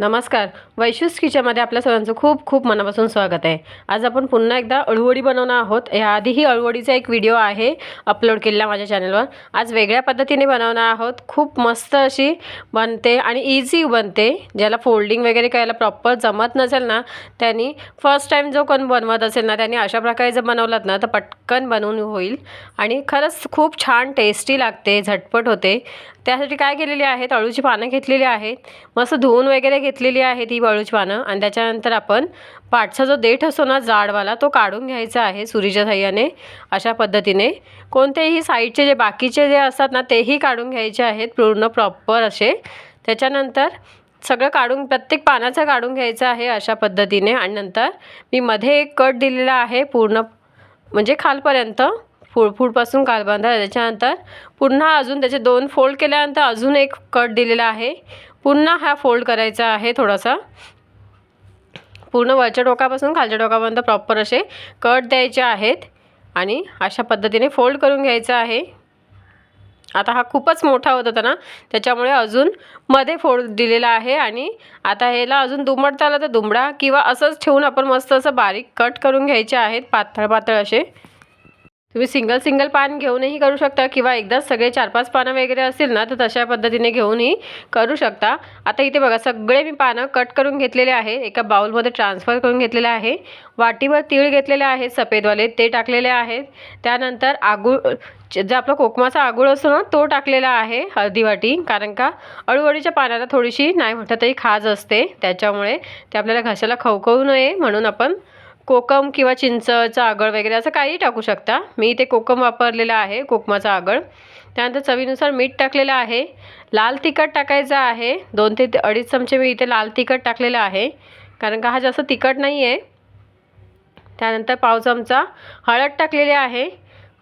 नमस्कार. वैशूस किचनमध्ये आपल्या सर्वांचं खूप खूप मनापासून स्वागत आहे. आज आपण पुन्हा एकदा अळूवडी बनवणार आहोत. याआधीही अळूवडीचा एक व्हिडिओ आहे अपलोड केलेला माझ्या चॅनलवर. आज वेगळ्या पद्धतीने बनवणार आहोत. खूप मस्त अशी बनते आणि इझी बनते. ज्याला फोल्डिंग वगैरे करायला प्रॉपर जमत नसेल ना त्यांनी फर्स्ट टाईम जो कोण बनवत असेल ना त्यांनी अशा प्रकारे जर बनवलात ना तर पटकन बनवून होईल. आणि खरंच खूप छान टेस्टी लागते झटपट होते. त्यासाठी काय केलेली आहेत? अळूची पानं घेतलेली आहेत. मस्त धुवून वगैरे घेतलेली आहे ती अळूची पानं. आणि त्याच्यानंतर आपण पाठचा जो देठ असतो ना जाडवाला तो काढून घ्यायचा आहे सुरीच्या साह्याने. अशा पद्धतीने. कोणतेही साईडचे जे बाकीचे जे असतात ना तेही काढून घ्यायचे आहेत पूर्ण प्रॉपर असे. त्याच्यानंतर सगळं काढून प्रत्येक पानाचं काढून घ्यायचं आहे अशा पद्धतीने. आणि नंतर मी मध्ये एक कट दिलेला आहे पूर्ण म्हणजे खालपर्यंत फूड फूडपासून कालबांधा त्याच्यानंतर पुन्हा अजून त्याचे दोन फोल्ड केल्यानंतर अजून एक कट दिलेला आहे. पुन्हा हा फोल्ड करायचा आहे थोडासा. पूर्ण वरच्या टोकापासून खालच्या टोकापर्यंत प्रॉपर असे कट द्यायचे आहेत आणि अशा पद्धतीने फोल्ड करून घ्यायचं आहे. आता हा खूपच मोठा होत होता ना त्याच्यामुळे अजून मध्ये फोड दिलेला आहे आणि आता ह्याला अजून दुमडता आला तर दुमडा किंवा असंच ठेवून आपण मस्त असं बारीक कट करून घ्यायचे आहेत पातळ पातळ असे. तुम्ही सिंगल सिंगल पान घेऊनही करू शकता किंवा एकदाच सगळे चार पाच पानं वगैरे असतील ना तर तशा पद्धतीने घेऊनही करू शकता. आता इथे बघा सगळे मी पानं कट करून घेतलेले आहे. एका बाउलमध्ये ट्रान्सफर करून घेतलेले आहे. वाटीवर तीळ घेतलेले आहेत सफेदवाले ते टाकलेले आहेत. त्यानंतर आगूळ जे आपला कोकमाचा आगूळ असतो ना तो टाकलेला आहे हळदी वाटी. कारण का अळूवडीच्या पानाला थोडीशी नाही म्हटलं तरी खाज असते. त्याच्यामुळे ते आपल्याला घशाला खवखवू नये म्हणून आपण कोकम किंवा चिंचचा आगळ वगैरे असं काही टाकू शकता. मी इथे कोकम वापरलेला आहे कोकमाचा आगळ. त्यानंतर चवीनुसार मीठ टाकलेलं आहे. लाल तिखट टाकायचं आहे. दोन ते अडीच चमचे मी इथे लाल तिखट टाकलेलं आहे. कारण का हा जास्त तिखट नाही आहे त्यानंतर पाव चमचा हळद टाकलेली आहे.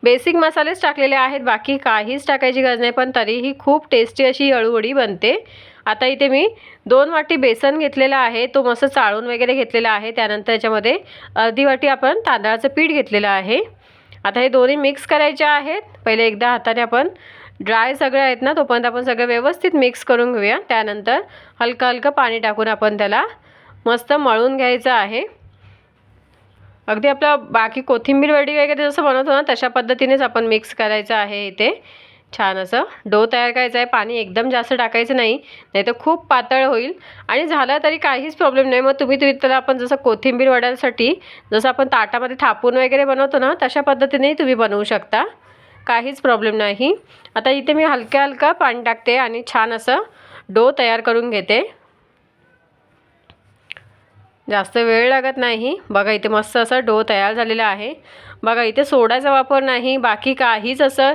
बेसिक मसालेच टाकलेले आहेत बाकी काहीच टाकायची गरज नाही पण तरीही खूप टेस्टी अशी अळूवडी बनते. आता इथे मी दोन वाटी बेसन घेतलेलं आहे तो मस्त चाळून वगैरे घेतलेला आहे त्यानंतर याच्यामध्ये अर्धी वाटी आपण तांदळाचं पीठ घेतलेलं आहे. आता हे दोन्ही मिक्स करायचे आहेत. पहिले एकदा हाताने आपण ड्राय सगळे आहेत ना तोपर्यंत आपण सगळं व्यवस्थित मिक्स करून घेऊया. त्यानंतर हलकं हलकं पाणी टाकून आपण त्याला मस्त मळून घ्यायचं आहे. अगदी आपलं बाकी कोथिंबीर वडी वगैरे जसं बनवतो ना तशा पद्धतीनेच आपण मिक्स करायचं आहे इथे. छान असं. डो तयार करायचा आहे पाणी एकदम जास्त टाकायचं नाही नाही तर खूप पातळ होईल. आणि झालं तरी काहीच प्रॉब्लेम नाही. मग तुम्ही तुम्ही त्याला आपण जसं कोथिंबीर वड्यासाठी जसं आपण ताटामध्ये थापून वगैरे बनवतो ना तशा पद्धतीनेही तुम्ही बनवू शकता. काहीच प्रॉब्लेम नाही. आता इथे मी हलक्या हलका पाणी टाकते आणि छान असं डो तयार करून घेते. जास्त वेळ लागत नाही. बघा इथे मस्त असं डो तयार झालेला आहे. बघा इथे सोडायचा वापर नाही. बाकी काहीच असं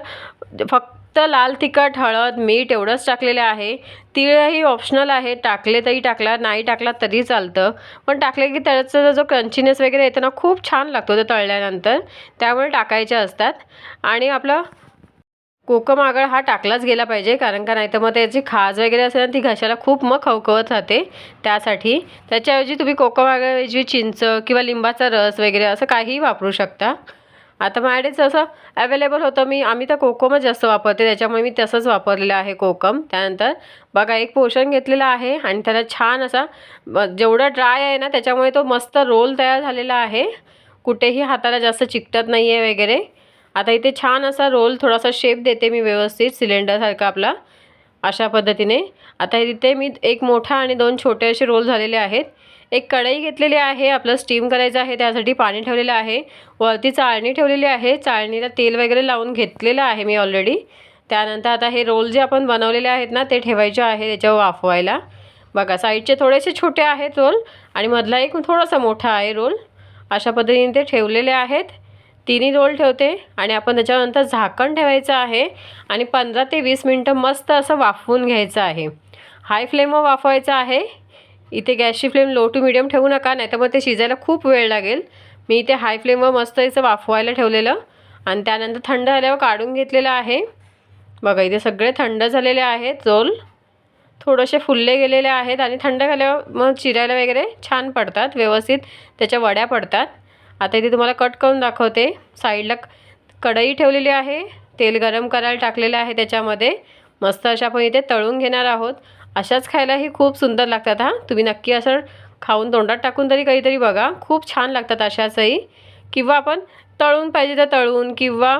फक्त लाल तिखट हळद मीठ एवढंच टाकलेलं आहे. तिळही ऑप्शनल आहे. टाकले तरी टाकला नाही टाकला तरी चालतं. पण टाकले की त्याचा जो क्रंचीनेस वगैरे येतो ना खूप छान लागतो ते तळल्यानंतर. त्यामुळे टाकायचे असतात. आणि आपलं कोकम आगळ हा टाकलाच गेला पाहिजे कारण का नाही तर मग त्याची खाज वगैरे असेल ना ती घशाला खूप मग खवखवत राहते त्यासाठी. त्याच्याऐवजी तुम्ही कोकम आगळऐवजी चिंच किंवा लिंबाचा रस वगैरे असं काहीही वापरू शकता. आता माझ्याकडेच असं अवेलेबल होतं मी आम्ही तर कोकमच जास्त वापरते त्याच्यामुळे मी तसंच वापरलेलं आहे कोकम. त्यानंतर बघा एक पोषण घेतलेला आहे आणि त्याला छान असा जेवढा ड्राय आहे ना त्याच्यामुळे तो मस्त रोल तयार झालेला आहे. कुठेही हाताला जास्त चिकटत नाही आहे वगैरे. आता इथे छान असा रोल थोडासा शेप देते मी व्यवस्थित सिलेंडरसारखा आपला अशा पद्धतीने. आता इथे मी एक मोठा आणि दोन छोटे असे रोल झालेले आहेत. एक कढई घेतलेली आहे आपलं स्टीम करायचं आहे त्यासाठी पाणी ठेवलेलं आहे. वरती चाळणी ठेवलेली आहे चाळणीला तेल वगैरे लावून घेतलेलं आहे मी ऑलरेडी त्यानंतर आता हे रोल जे आपण बनवलेले आहेत ना ते ठेवायचे आहे त्याच्यावर वाफवायला. बघा साईडचे थोडेसे छोटे आहेत रोल आणि मधला एक थोडासा मोठा आहे रोल. अशा पद्धतीने ते ठेवलेले आहेत. तिन्ही रोल ठेवते आणि आपण त्याच्यानंतर झाकण ठेवायचं आहे आणि पंधरा ते वीस मिनटं मस्त असं वाफवून घ्यायचं आहे. हाय फ्लेमवर वाफवायचं आहे. इथे गॅसची फ्लेम लो टू मिडियम ठेवू नका नाही तर मग ते शिजायला खूप वेळ लागेल. मी इथे हाय फ्लेमवर मस्त याचं वाफवायला ठेवलेलं आणि त्यानंतर थंड झाल्यावर काढून घेतलेलं आहे. बघा इथे सगळे थंड झालेले आहेत रोल थोडेसे फुलले गेलेले आहेत आणि थंड झाल्यावर मग चिरायला वगैरे छान पडतात व्यवस्थित त्याच्या वड्या पडतात. आता इथे तुम्हाला कट करून दाखवते. साईडला कढई ठेवलेली आहे. तेल गरम करायला टाकलेलं आहे त्याच्यामध्ये. मस्त अशा आपण इथे तळून घेणार आहोत. अशाच खायलाही खूप सुंदर लागतात हां. तुम्ही नक्की असं खाऊन तोंडात टाकून तरी काहीतरी बघा. खूप छान लागतात अशाचही. किंवा आपण तळून पाहिजे तर तळून किंवा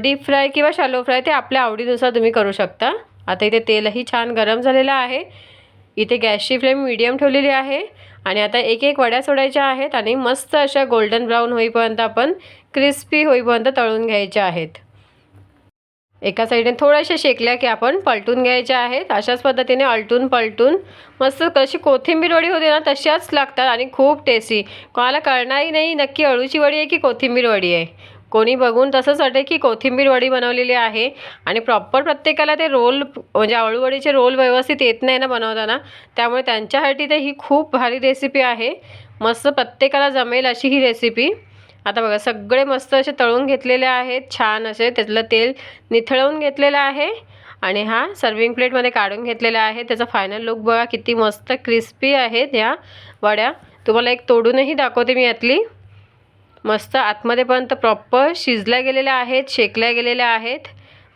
डीप फ्राय किंवा शॅलो फ्राय ते आपल्या आवडीनुसार तुम्ही करू शकता. आता इथे तेलही छान गरम झालेलं आहे. इथे गॅसची फ्लेम मिडियम ठेवलेली आहे. आणि आता एक एक वड्या सोडायच्या आहेत आणि मस्त अशा गोल्डन ब्राऊन होईपर्यंत आपण क्रिस्पी होईपर्यंत तळून घ्यायच्या आहेत. एका साईडने थोड्याशा शेकल्या की आपण पलटून घ्यायच्या आहेत. अशाच पद्धतीने अलटून पलटून मस्त कशी कोथिंबीर वडी होते ना तशाच लागतात आणि खूप टेस्टी कोणाला कळणारही नाही नक्की अळूची वडी आहे की कोथिंबीर वडी आहे? कोणी बघून तसंच वाटे की कोथिंबीर वडी बनवलेली आहे आणि प्रॉपर प्रत्येकाला ते रोल म्हणजे अळूवडीचे रोल व्यवस्थित येत नाही ना बनवताना. त्यामुळे त्यांच्यासाठी तर ही खूप भारी रेसिपी आहे. मस्त प्रत्येकाला जमेल अशी ही रेसिपी. आता बघा सगळे मस्त असे तळून घेतलेले आहेत छान असे त्यातलं तेल निथळवून घेतलेलं आहे आणि हा सर्विंग प्लेटमध्ये काढून घेतलेला आहे. त्याचा फायनल लुक बघा किती मस्त क्रिस्पी आहेत ह्या वड्या. तुम्हाला एक तोडूनही दाखवते मी यातली. मस्त आतमध्येपर्यंत प्रॉपर शिजल्या गेलेल्या आहेत शेकल्या गेलेल्या आहेत.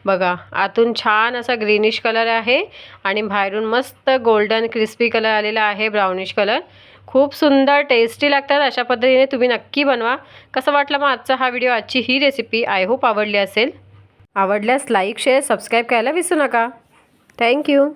बघा आतून छान असा ग्रीनिश कलर आहे आणि बाहेरून मस्त गोल्डन क्रिस्पी कलर आलेला आहे ब्राउनिश कलर खूप सुंदर टेस्टी लागतात अशा पद्धतीने तुम्ही नक्की बनवा. कसं वाटलं मग आजचा हा व्हिडिओ आजची ही रेसिपी आय होप आवडली असेल. आवडल्यास लाईक शेअर सबस्क्राईब करायला विसरू नका. थँक्यू